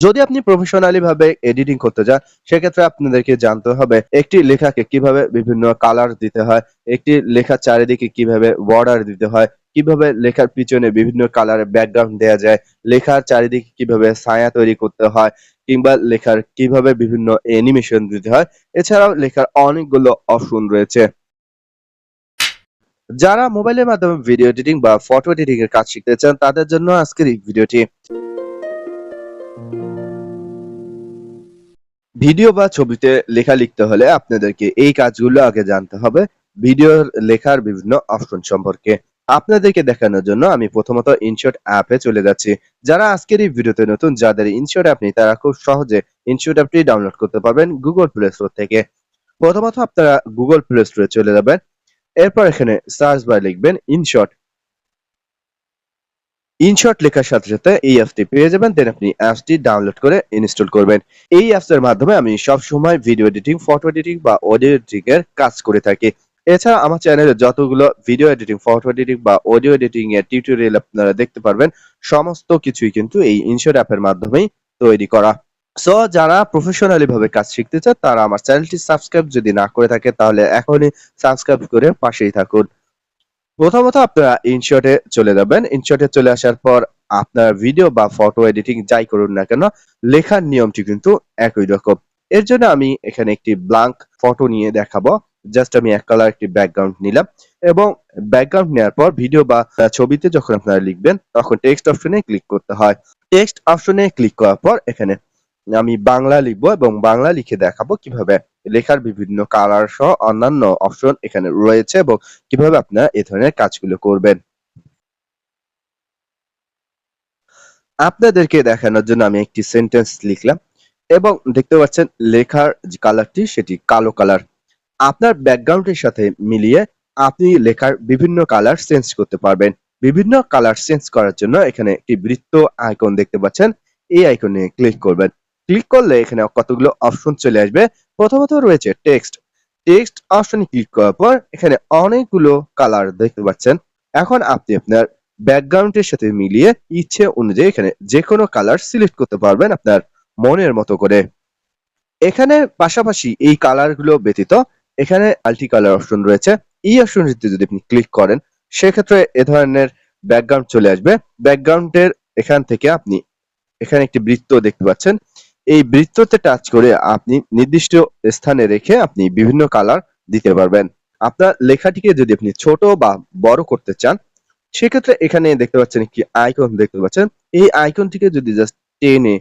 যদি আপনি প্রফেশনালি ভাবে এডিটিং করতে যান, সেক্ষেত্রে আপনাদেরকে জানতে হবে একটি লেখাকে কীভাবে বিভিন্ন কালার দিতে হয়, একটি লেখার চারিদিকে কীভাবে বর্ডার দিতে হয়, কীভাবে লেখার পিছনে বিভিন্ন কালারের ব্যাকগ্রাউন্ড দেওয়া যায়, লেখার চারিদিকে কীভাবে ছায়া তৈরি করতে হয়, কিংবা লেখার কীভাবে বিভিন্ন অ্যানিমেশন দিতে হয়, এছাড়াও লেখার অনেকগুলো অপশন রয়েছে। যারা মোবাইলের মাধ্যমে ভিডিও এডিটিং বা ফটো এডিটিং এর কাজ শিখতে চান, তাদের জন্য আজকের এই ভিডিওটি ভিডিও বা ছবিতে লেখা লিখতে হলে আপনাদেরকে এই কাজগুলো আগে জানতে হবে। ভিডিওর লেখার বিভিন্ন অপশন সম্পর্কে। আপনাদেরকে দেখানোর জন্য আমি প্রথমত ইনশট অ্যাপে চলে যাচ্ছি। যারা আজকের এই ভিডিওতে নতুন, যাদের ইনশট অ্যাপ নেই, তারা খুব সহজে ইনশট অ্যাপটি ডাউনলোড করতে পারবেন গুগল প্লে স্টোর থেকে। প্রথমত আপনারা গুগল প্লে স্টোরে চলে যাবেন। এরপর এখানে সার্চ বার লিখবেন ইনশট ইনশট লেখার সাথে সাথে এই অ্যাপটি পেয়ে যাবেন দেন আপনি অ্যাপসটি ডাউনলোড করে ইনস্টল করবেন। এই অ্যাপস এর মাধ্যমে আমি সব সময় ভিডিও এডিটিং ফটো এডিটিং বা অডিও এডিটিং এর কাজ করে থাকি। এছাড়া আমার চ্যানেলে যতগুলো ভিডিও এডিটিং ফটো এডিটিং বা অডিও এডিটিং এর টিউটোরিয়াল আপনারা দেখতে পারবেন, সমস্ত কিছুই কিন্তু এই ইনশট অ্যাপের মাধ্যমেই তৈরি করা। সো যারা প্রফেশনালি ভাবে কাজ শিখতে চান, তারা আমার চ্যানেলটি সাবস্ক্রাইব যদি না করে থাকে, তাহলে এখনই সাবস্ক্রাইব করে পাশেই থাকুন। প্রথমত আপনারা ইনশটে চলে যাবেন। ইনশটে চলে আসার পর আপনার ভিডিও বা ফটো এডিটিং যাই করুন না কেন, লেখার নিয়মটি কিন্তু একই রকম। এর জন্য আমি এখানে একটি ব্লাঙ্ক ফটো নিয়ে দেখাবো। জাস্ট আমি এক কালার একটি ব্যাকগ্রাউন্ড নিলাম এবং ব্যাকগ্রাউন্ড নেওয়ার পর ভিডিও বা ছবিতে যখন আপনারা লিখবেন, তখন টেক্সট অপশনে ক্লিক করতে হয়। টেক্সট অপশনে ক্লিক করার পর এখানে আমি বাংলা লিখব এবং বাংলা লিখে দেখাবো কীভাবে। লেখার বিভিন্ন কালার সহ অন্যান্য অপশন এখানে রয়েছে এবং কীভাবে আপনারা এই ধরনের কাজগুলো করবেন। আপনাদেরকে দেখানোর জন্য আমি একটি সেন্টেন্স লিখলাম এবং দেখতে পাচ্ছেন লেখার যে কালারটি সেটি কালো কালার আপনার ব্যাকগ্রাউন্ডের সাথে মিলিয়ে আপনি লেখার বিভিন্ন কালার চেঞ্জ করতে পারবেন। বিভিন্ন কালার চেঞ্জ করার জন্য এখানে একটি বৃত্ত আইকন দেখতে পাচ্ছেন। এই আইকনে ক্লিক করবেন। ক্লিক করলে এখানে কতগুলো অপশন চলে আসবে প্রথমত রয়েছে টেক্সট টেক্সট অপশনে ক্লিক করার পর এখানে অনেকগুলো কালার দেখতে পাচ্ছেন। এখন আপনি আপনার ব্যাকগ্রাউন্ডের সাথে মিলিয়ে ইচ্ছে অনুযায়ী এখানে যে কোনো কালার সিলেক্ট করতে পারবেন আপনার মনের মতো করে। এখানে পাশাপাশি এই কালারগুলো ব্যতীত এখানে মাল্টি কালার অপশন রয়েছে। এই অপশনটিতে যদি আপনি ক্লিক করেন, সেক্ষেত্রে এ ধরনের ব্যাকগ্রাউন্ড চলে আসবে। ব্যাকগ্রাউন্ডের এখান থেকে আপনি এখানে একটি বৃত্ত দেখতে পাচ্ছেন। এই বৃত্ততে টাচ করে আপনি নির্দিষ্ট স্থানে রেখে আপনি বিভিন্ন কালার দিতে পারবেন। আপনার লেখাটিকে যদি আপনি ছোট বা বড় করতে চান, সেক্ষেত্রে এখানে দেখতে পাচ্ছেন একটি আইকন দেখতে পাচ্ছেন। এই আইকনটিকে যদি জাস্ট টেনে